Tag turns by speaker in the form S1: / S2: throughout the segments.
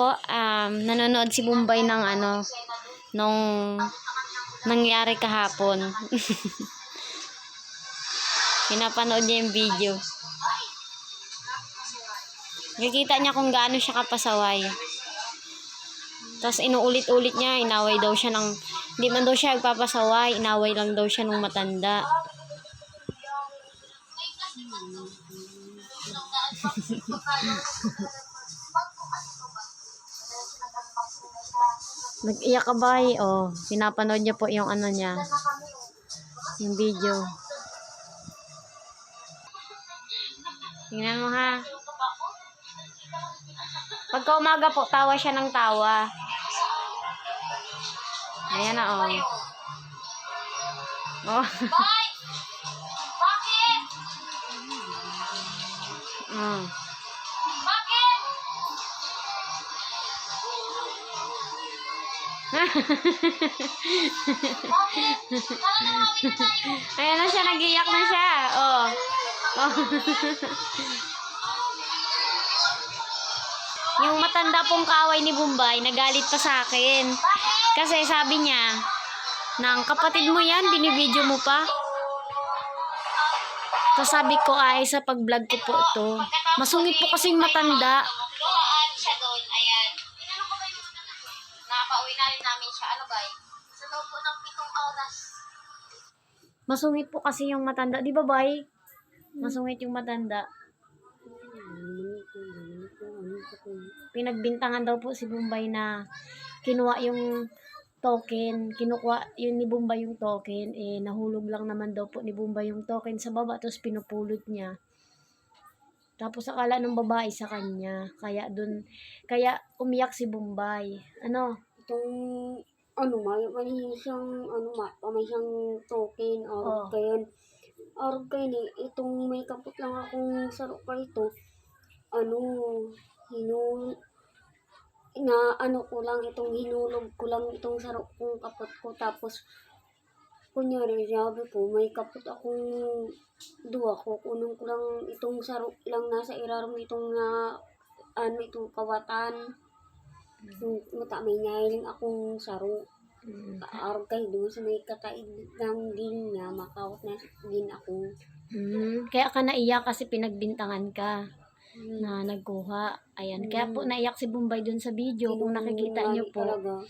S1: po, um, nanonood si Bombay ng ano, nung nangyari kahapon. Pinapanood niya yung video. Nakikita niya kung gaano siya kapasaway. Tapos inuulit-ulit niya, inaway daw siya ng, hindi man daw siya nagpapasaway, inaway lang daw siya ng matanda. Nag-iyak ka ba? eh? Oh, pinapanood niya po yung ano niya. Yung video. Tingnan mo ha. Pagka umaga po, tawa siya ng tawa. Ayan na oh. Oh.
S2: Bakit?
S1: mm. Ayan na siya, nag-iyak na siya. Oh. oh. yung matanda pong kaaway ni Bombay, nagalit pa sa akin. Kasi sabi niya, nang kapatid mo yan, binibidyo mo pa. Tapos sabi ko ay sa pag-vlog ko po ito. Masungit po kasing matanda. Masungit po kasi yung matanda. Di ba, bay? Masungit yung matanda. Pinagbintangan daw po si Bombay na kinuha yung token, kinukuha yun ni Bombay yung token, eh nahulog lang naman daw po ni Bombay yung token sa baba tapos pinupulot niya. Tapos akala ng babae sa kanya, kaya dun, kaya umiyak si Bombay. Ano?
S3: itong ano may may siyang ano ma may siyang token
S1: Oo.
S3: or kayan or kayan eh. Itong may kapot lang akong saro pa ito ano hinu na ano ko lang itong hinulog ko lang itong saro kong kapot ko. Tapos kunyari sabi ko may kapot akong duwa ko. Kunin ko lang itong saro lang nasa ilalim itong na ano itong kawatan Mata may nailing akong saro.
S1: Mm.
S3: Araw kayo doon sa may kataid ng din niya, makawat na din ako.
S1: Mm, kaya ka naiyak kasi pinagbintangan ka
S3: Hmm.
S1: na nagkuha. Ayan, kaya po naiyak si Bombay dun sa video. Kung nakikita niyo po,
S3: Talaga.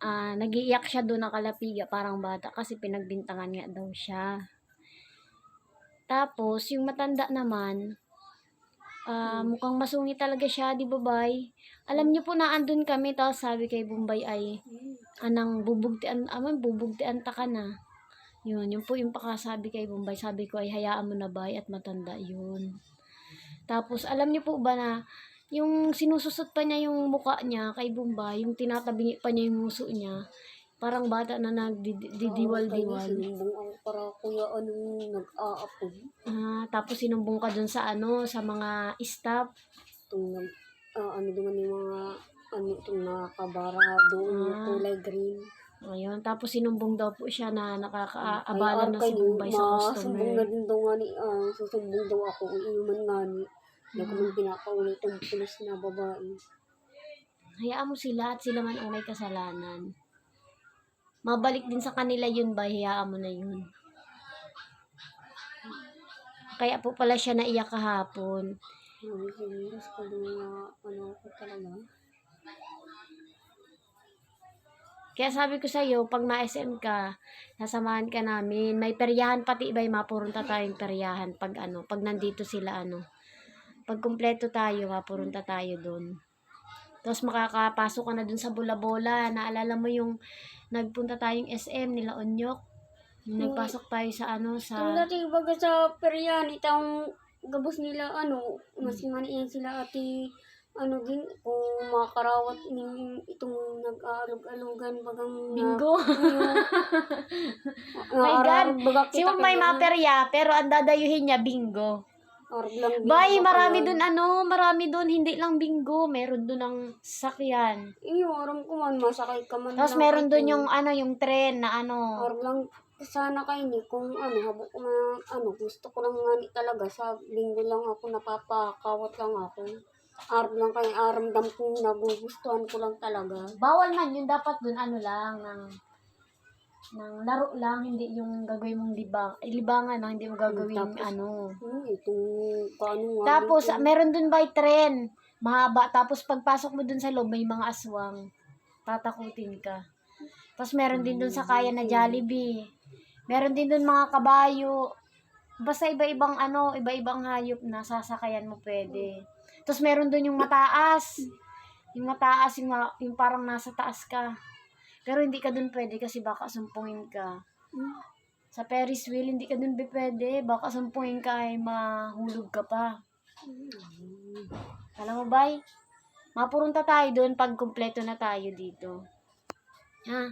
S1: ah nagiiyak siya doon ng kalapiga, parang bata, kasi pinagbintangan nga daw siya. Tapos, yung matanda naman, ah mukhang masungit talaga siya, di ba, bay? Alam niyo po na andun kami, tapos sabi kay Bombay ay, anang bubugtian, aman, bubugtian ta ka na. Yun, yun po yung pakasabi kay Bombay. Sabi ko ay hayaan mo na bay at matanda yun. Tapos, alam niyo po ba na, yung sinususot pa niya yung muka niya kay Bombay, yung tinatabi pa niya yung muso niya, parang bata na nagdidiwal-diwal.
S3: Sinumbong ako para kuya anong nag-aapod.
S1: Ah, tapos sinumbong ka dun sa ano, sa mga staff.
S3: Itong nag, ah, ano naman yung mga ano itong nakabara doon, yung
S1: Ah.
S3: kulay green.
S1: Ayun, tapos sinumbong daw po siya na nakakaabala na si Bombay sa
S3: masumbong na
S1: customer.
S3: din daw nga ni, ah, susumbong daw ako, inuman nga ni. Hindi ko nang pinakaulit itong pulis na babae.
S1: Hayaan mo sila at sila man ang may kasalanan. Mabalik din sa kanila yun ba, hayaan mo na yun. Kaya po pala siya naiyak kahapon.
S3: Ko na ano.
S1: Kaya sabi ko sa'yo, pag ma-SM ka, nasamahan ka namin. May peryahan pati iba'y mapurunta tayong peryahan pag ano, pag nandito sila ano. Pag kumpleto tayo, mapurunta tayo doon. Tapos makakapasok ka na dun sa bola-bola. Naalala mo yung nagpunta tayong SM nila Onyok? Yung Nagpasok tayo sa ano, sa...
S3: dati baga sa peryan, itang gabos nila, ano, mas maniyan sila ati, ano din, kung makarawat ning itong nag-aalog-alogan bagang
S1: Bingo.
S3: na,
S1: My God!
S3: baga
S1: Si may maperya, pero ang dadayuhin niya, bingo.
S3: Arab lang din
S1: Bay, marami dun ano, marami dun, hindi lang bingo. Meron dun ang sakyan.
S3: Iyo, aram ko man, masakay ka man.
S1: Tapos
S3: lang
S1: meron
S3: ito.
S1: yung ano, yung tren na ano.
S3: Arab lang, sana kayo ni, kung ano, habok ko man, ano, gusto ko lang nga ni talaga, sa linggo lang ako napapakawat lang ako. Araw lang kayo, aramdam kong nagugustuhan ko lang talaga.
S1: Bawal man yun. Dapat dun ano lang, ng, ng laro lang, hindi yung gagawin mong libang, eh, libangan na, hindi mo gagawin
S3: Tapos,
S1: ano.
S3: Hmm, itong paano nga.
S1: Tapos,
S3: ito.
S1: meron dun by tren. Mahaba. Tapos, pagpasok mo dun sa loob, may mga aswang. Tatakutin ka. Tapos, meron din dun sa kaya na Jollibee. Meron din dun mga kabayo. Basta iba-ibang ano, iba-ibang hayop na sasakayan mo pwede. Tapos, meron dun yung mataas. Yung mataas, yung, yung parang nasa taas ka. Pero hindi ka dun pwede kasi baka sumpungin ka.
S3: Hmm.
S1: Sa Ferris wheel, hindi ka dun pwede. Baka sumpungin ka ay mahulog ka pa. Alam mo, bay? Mapurunta tayo doon pag kumpleto na tayo dito. Ha?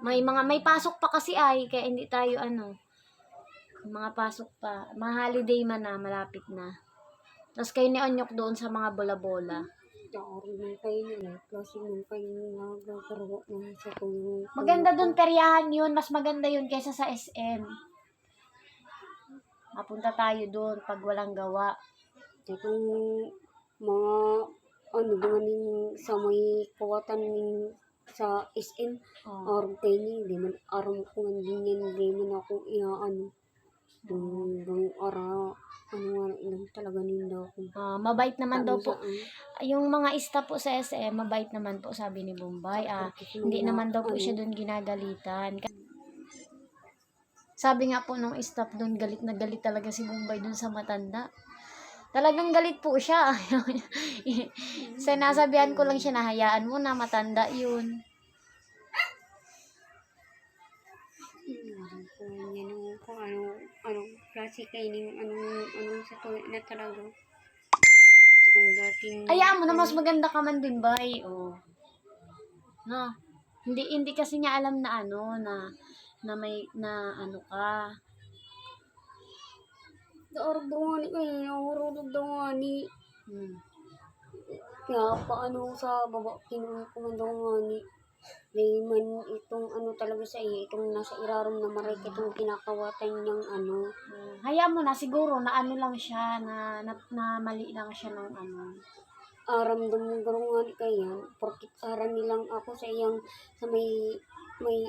S1: May mga may pasok pa kasi ay kaya hindi tayo ano. Mga pasok pa. Mga holiday man na malapit na. Tapos kayo ni Onyok doon sa mga bola-bola.
S3: Araw lang kayo na. Kasi nung kayo nagkakaroon na sa kung...
S1: Maganda doon peryahan yun. Mas maganda yun kaysa sa SM. Mapunta tayo doon pag walang gawa.
S3: Itong mga ano ning sa may kawatan ning sa SM
S1: Oh.
S3: araw kayo ni di man araw ko man din yan di man ako iaano dung ara ano nga lang talaga ninda ako
S1: Ah, mabait naman daw po.
S3: Saan?
S1: Yung mga staff po sa SM, mabait naman po sabi ni Bombay. Ah, Hindi naman daw po siya doon ginagalitan. Sabi nga po nung staff doon, galit na galit talaga si Bombay doon sa matanda. Talagang galit po siya. Sinasabihan ko lang siya na hayaan mo na matanda yun.
S3: Kung ano ano klase kayo ning anong anong sa to na talaga ang dating
S1: Hayaan mo na mas maganda ka man din, bay. Oh. No. Hindi hindi kasi niya alam na ano na na may na ano ka.
S3: Daor daw ni kayo nahurulog daw nga ni
S1: Hmm.
S3: Kaya paano sa baba, kinukumandaw nga ni Layman itong ano talaga sa iya, itong nasa irarom na maray, itong kinakawatan niyang ano.
S1: Mm, Hayaan mo na siguro na ano lang siya na na, na mali lang siya ng ano.
S3: Aram daw mo garo nga ni kaya, porkit aram nilang ako sa iyang, sa may, may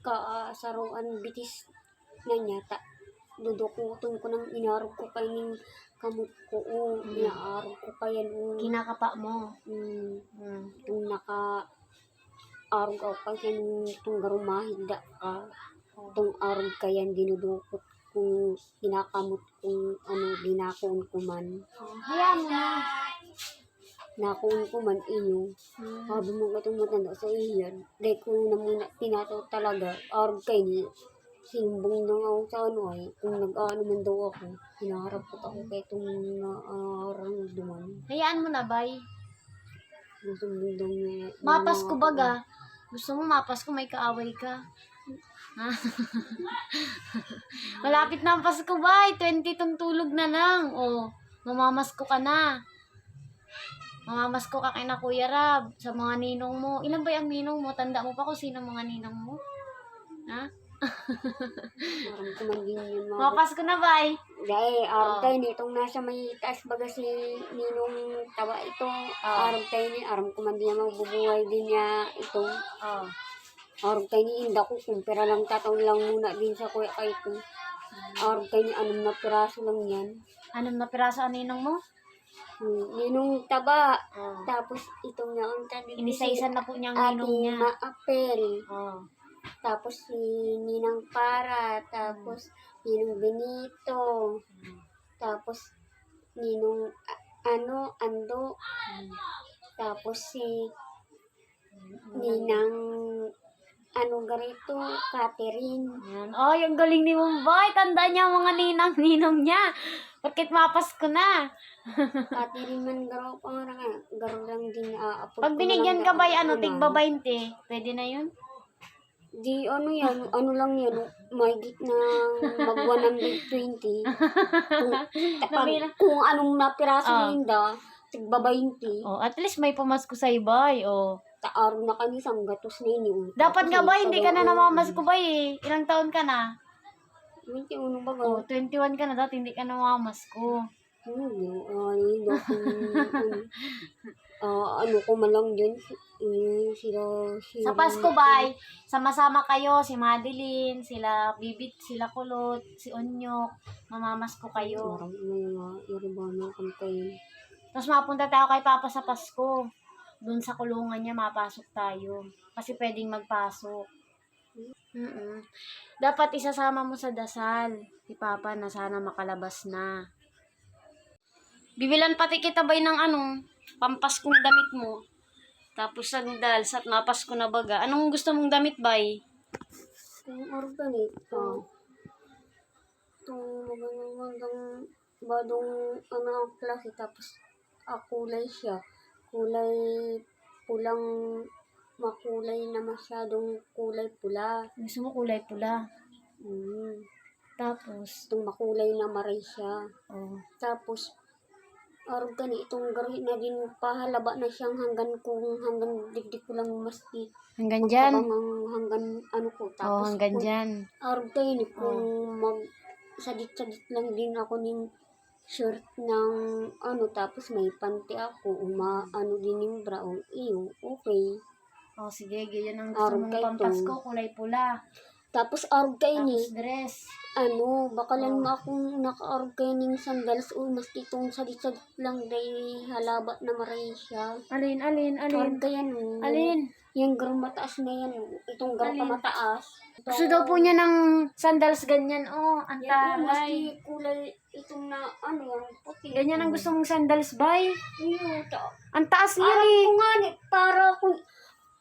S3: kaasaruan bitis na niya, ta, dudukuton ko ng inarog ko kay ning kamot ko, o,
S1: Mm.
S3: inaarog ko kaya o,
S1: Kinakapa mo.
S3: mm,
S1: Mm.
S3: itong naka arog ako kasi itong garumahida ka itong arog kaya dinudukot kung kinakamot kung ano dinakuon ko man
S1: hayaan mo na.
S3: nakuon ko man iyo
S1: Mm.
S3: sabi mo itong matanda sa iyan dahil ko na muna tinato talaga arog kay ni sinumbong lang ako sa ano ay kung nag-ano man daw ako hinaharap ko ako kay itong naarang duman
S1: Hayaan mo na, bay.
S3: sumbong daw niya
S1: Mapas ko baga. Gusto mo mapas ko, may kaaway ka. Malapit na ang Pasko, bay. 20 tong tulog na lang. Oh, mamamasko ka na. Mamamasko ka kay na Kuya Rab sa mga ninong mo. Ilan ba yung ninong mo? Tanda mo pa kung sino mga ninong mo? Ha?
S3: Parang ko man din yun mga
S1: Mapasko na, bay.
S3: Dahil araw
S1: Oh.
S3: tayo ni itong nasa may taas baga si Ninong Tawa ito.
S1: Oh.
S3: Araw tayo ni, araw ko man din niya magbubuhay din niya ito.
S1: Oh.
S3: Araw tayo ni inda ko kung pera lang tatawin lang muna din sa kuya kay ito. Araw tayo ni anong na piraso lang yan.
S1: Anong na piraso ang ninong mo?
S3: Hmm, Ninong Taba.
S1: Oh.
S3: Tapos itong naon tayo
S1: Inisa-isa na po niyang ninong niya.
S3: Maapel.
S1: Oh.
S3: Tapos si Ninang Para. Tapos Ninong Benito. Tapos Ninong ano, Ando. Tapos si Ninang ano garito, Catherine.
S1: Yan. Oh, yung galing ni Mumbai. Tanda niya ang mga ninang-ninong niya. Bakit mapas ko na?
S3: Catherine man garo pa nga. Garo lang din aapot.
S1: Pag binigyan ka ba, ano, tigba 20? Pwede na yun?
S3: Di ano yan, ano lang yan, mahigit na mag 120. kung, tapang,
S1: Nabila-
S3: kung anong napiraso
S1: Ah.
S3: ninda, tigba 20.
S1: Oh, at least may pamasko sa ibay. Oh.
S3: Taaro na kami sa gatos na inyo.
S1: Dapat nga ba, hindi ka na namamasko ba eh. Ilang taon ka na?
S3: Minti uno ba
S1: Oh,
S3: ga?
S1: 21 ka na dati, hindi ka namamasko.
S3: Hindi, ay, naku, ano, ah, ano ko man lang dyan, eh, sila, sila.
S1: Sa Pasko, bay, sama-sama kayo, si Madeline, sila Bibit, sila Kulot, si Onyok, mamamas ko kayo.
S3: Mga kantayin.
S1: Tapos mapunta tayo kay Papa sa Pasko. Doon sa kulungan niya, mapasok tayo. Kasi pwedeng magpasok. mm Dapat isasama mo sa dasal si Papa na sana makalabas na. Bibilan pati kita bay ng ano, pampaskong damit mo. Tapos sandals at mapasko na baga. Anong gusto mong damit bay?
S3: Yung organic, ah, itong magandang magandang badong ano ang klase tapos ah, kulay siya. Kulay pulang makulay na masyadong kulay pula.
S1: Gusto mo kulay pula.
S3: Mm.
S1: Tapos,
S3: Itong makulay na maray siya.
S1: oh,
S3: Tapos, arog gani, itong gari na din pahalaba na siyang hanggang kung hanggang digdig ko lang maski.
S1: hanggang dyan.
S3: Hanggang, hanggang ano ko.
S1: Oh,
S3: Tapos,
S1: hanggang
S3: kung-
S1: dyan.
S3: Araw tayo ni kung mag sadit-sadit lang din ako ng shirt ng ano tapos may panty ako uma ano din yung brown iyo okay
S1: Oh, sige, ganyan ang gusto
S3: Araw
S1: mong pampasko, kulay pula.
S3: Tapos araw tayo ni
S1: Tapos dress.
S3: ano baka lang mo akong nakaarog kayo sandals o mas itong sadit-sadit lang dahil halabat na maray siya
S1: Alin, alin,
S3: araw kaya no
S1: Alin?
S3: yung garo mataas na yan itong garo
S1: Alin?
S3: mataas
S1: Gusto daw po niya ng sandals ganyan. Oh, ang
S3: yan oh,
S1: taray.
S3: maski kulay itong na ano yan puti
S1: Ganyan ang gusto mong sandals, bay.
S3: Iyo, ta-
S1: Ang taas niya eh.
S3: ko nga ni, para kung,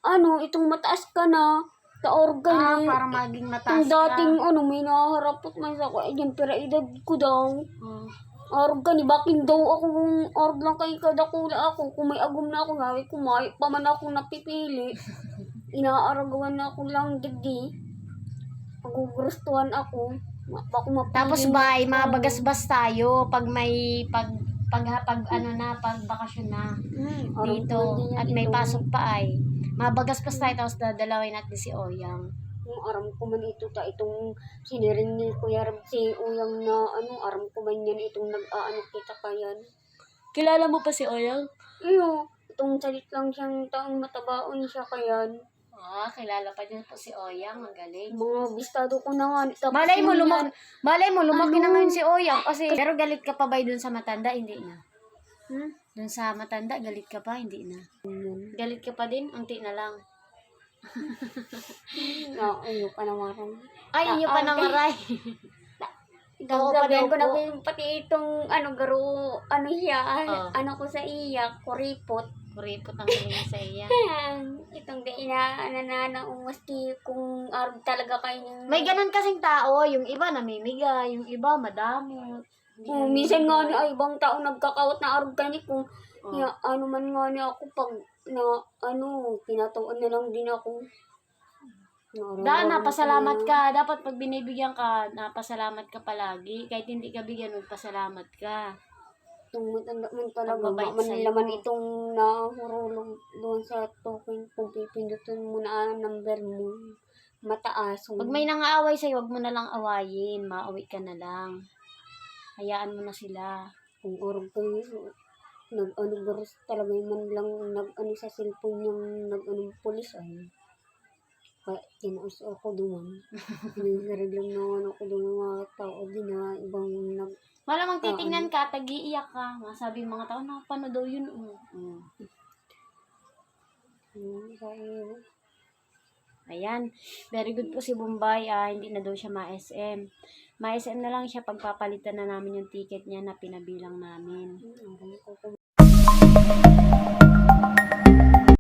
S3: ano, itong mataas ka na,
S1: Ah,
S3: ta-organ
S1: para maging mataas
S3: dating,
S1: ka.
S3: ano, may naharapot man sa ko, eh, yan, pero edad ko daw.
S1: Oh.
S3: Organ, bakin daw ako kung org lang kay kadakula ako. Kung may agum na ako, sabi ko, may pa man ako napipili. Inaaragawan na ako lang digdi. Magugustuhan ako. Bako mapili.
S1: Tapos bay, mabagasbas tayo pag may pag pag, pag ano na, pag bakasyon na
S3: Hmm,
S1: dito at may pasok pa ay mabagaspas tayo tapos dadalawin natin si Oyang.
S3: Yung aram ko man ito ta itong siniring ni Kuya Rab si Uyang na ano aram ko man yan itong nag-aano kita kayan.
S1: Kilala mo pa si Oyang?
S3: Iyo, itong salit lang siyang taong matabaon siya kayan.
S1: Ah, kilala pa din po si Oyang, magaling.
S3: Mga bistado ko na nga. Tapos
S1: Malay mo, lumaki, malay mo, lumaki na
S3: Ano?
S1: ngayon si Oyang. Kasi, pero galit ka pa ba dun sa matanda? Hindi na.
S3: Hmm?
S1: Dun sa matanda, galit ka pa? Hindi na.
S3: Yan.
S1: Galit ka pa din? Unti na lang.
S3: Na, ayo pa naman.
S1: Ay,
S3: Ah,
S1: inyo pa
S3: ah,
S1: namaray. Oo, pa daw
S3: ko na
S1: po.
S3: yung pati itong ano garo ano siya
S1: Oh.
S3: ano ko sa iya kuripot
S1: Kuripot ang hininga sa iya.
S3: itong di ina ananana maski kung arog talaga kayo
S1: May ganun kasing tao. Yung iba namimigay, yung iba madamot.
S3: Oh, minsan nga ni ay ibang tao nagkakawat na ni kung
S1: Oh.
S3: ya, ano man nga ni ako pag na ano pinatuan na lang din ako.
S1: Da, napasalamat ka. Dapat pag binibigyan ka, napasalamat ka palagi. Kahit hindi ka bigyan, magpasalamat ka.
S3: Itong matanda man talaga,
S1: Pagbabait
S3: man
S1: sa'yo.
S3: laman itong nahurulog doon sa token kung pipindutin mo na ang number mo. Mataas.
S1: Pag may nangaaway sa'yo, wag mo na lang awayin. Mauwi ka na lang. Hayaan mo na sila.
S3: Kung orog kayo, nag-ano garos talaga yung man lang nag-ano sa cellphone yung nag-ano pulis ay. Kaya tinaos ako doon. Pinasarig lang naman ako doon ng mga tao din na ibang nag...
S1: Malamang titingnan ka, tag-iiyak ka. Masabi yung mga tao, nakapano daw yun. Oh. Mm.
S3: Hmm, kaya,
S1: Ayan. Very good po si Bombay. Ah, hindi na daw siya ma-SM. Ma-SM na lang siya pagpapalitan na namin yung ticket niya na pinabilang namin.